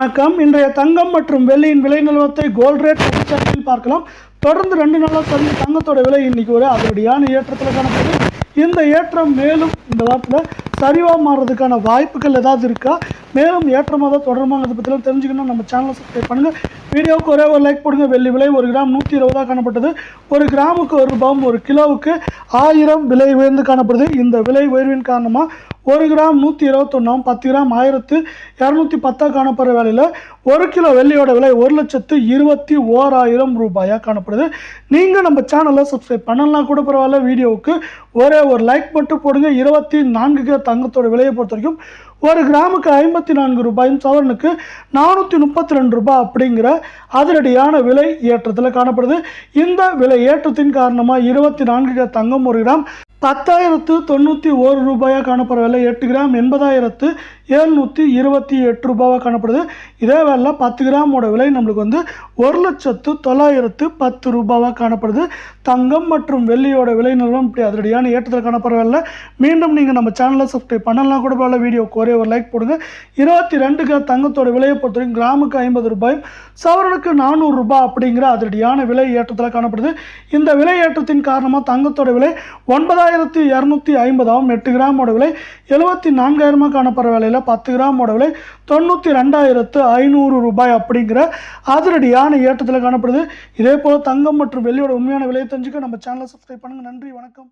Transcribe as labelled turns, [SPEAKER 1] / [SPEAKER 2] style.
[SPEAKER 1] வணக்கம். இன்றைய தங்கம் மற்றும் வெள்ளியின் விலை நிலவரத்தை கோல்ட் ரேட் சேனலில் பார்க்கலாம். தொடர்ந்து ரெண்டு நாளாக சரிஞ்ச தங்கத்தோட விலை இன்னைக்கு ஒரு அதிரடியான ஏற்றத்தில் காணப்படுது. இந்த ஏற்றம் மேலும் இந்த வாரத்தில் சரிவாக மாறுறதுக்கான வாய்ப்புகள் ஏதாவது இருக்கா? மேலும் ஏற்றமாக தான் தொடருமாங்கிறத பற்றிலாம் தெரிஞ்சுக்கணும் நம்ம சேனலை சப்ஸ்கிரைப் பண்ணுங்கள் வீடியோவுக்கு ஒரே ஒரு லைக் போடுங்க. வெள்ளி விலை ஒரு கிராம் நூற்றி இருபதாக காணப்பட்டது. ஒரு கிராமுக்கு ஒரு ரூபாயும் ஒரு கிலோவுக்கு ஆயிரம் விலை உயர்ந்து காணப்படுது. இந்த விலை உயர்வின் காரணமாக ஒரு கிராம் நூற்றி இருபத்தொன்னாம் பத்து கிராம் ஆயிரத்து இரநூத்தி பத்தாக காணப்படுற வேலையில் ஒரு கிலோ வெள்ளியோட விலை ஒரு லட்சத்து இருபத்தி ஓராயிரம் ரூபாயாக காணப்படுது. நீங்கள் நம்ம சேனலை சப்ஸ்கிரைப் பண்ணலாம் கூட பரவாயில்ல. வீடியோவுக்கு ஒரே ஒரு லைக் மட்டும் போடுங்க. இருபத்தி நான்கு கிலோ தங்கத்தோட விலையை பொறுத்த வரைக்கும் ஒரு கிராமுக்கு ஐம்பத்தி நான்கு ரூபாயும் சவரனுக்கு நானூற்றி முப்பத்தி ரெண்டு ரூபாய் அப்படிங்கிற அதிரடியான விலை ஏற்றத்தில் காணப்படுது. இந்த விலை ஏற்றத்தின் காரணமாக இருபத்தி நான்கு தங்கம் ஒரு கிராம் பத்தாயிரத்து தொண்ணூற்றி ஒரு ரூபாயாக காணப்படுற விலை எட்டு கிராம் எண்பதாயிரத்து எழுநூற்றி இருபத்தி எட்டு ரூபாவாக காணப்படுது. இதே வேலை பத்து கிராமோட விலை நம்மளுக்கு வந்து ஒரு லட்சத்து தொள்ளாயிரத்து பத்து ரூபாவாக காணப்படுது. தங்கம் மற்றும் வெள்ளியோட விலை நிறுவனம் இப்படி அதிரடியான ஏற்றத்தில் காணப்படுற வேலை மீண்டும் நீங்கள் நம்ம சேனலை சப்ஸ்கிரைப் பண்ணலாம். கூட பரவாயில்ல வீடியோக்கு ஒரே ஒரு லைக் போடுங்க. இருபத்தி ரெண்டு கிராம் தங்கத்தோட விலையை பொறுத்தவரைக்கும் கிராமுக்கு ஐம்பது ரூபாயும் சவரனுக்கு நானூறு ரூபாய் அப்படிங்கிற அதிரடியான விலை ஏற்றத்தில் காணப்படுது. இந்த விலை ஏற்றத்தின் காரணமாக தங்கத்தோட விலை ஒன்பதாயிரம் ஒன்பதாயிரத்தி இரநூத்தி ஐம்பதாகவும் எட்டு கிராமோட விலை எழுபத்தி நான்காயிரமாக காணப்படுற விலையில் பத்து கிராமோட விலை தொண்ணூற்றி ரெண்டாயிரத்து ஐநூறு ரூபாய் அப்படிங்கிற அதிரடியான ஏற்றத்தில் காணப்படுது. இதே போல் தங்கம் மற்றும் வெள்ளியோட உண்மையான விலையை தெரிஞ்சுக்க நம்ம சேனலை சப்ஸ்கிரைப் பண்ணுங்கள் நன்றி வணக்கம்.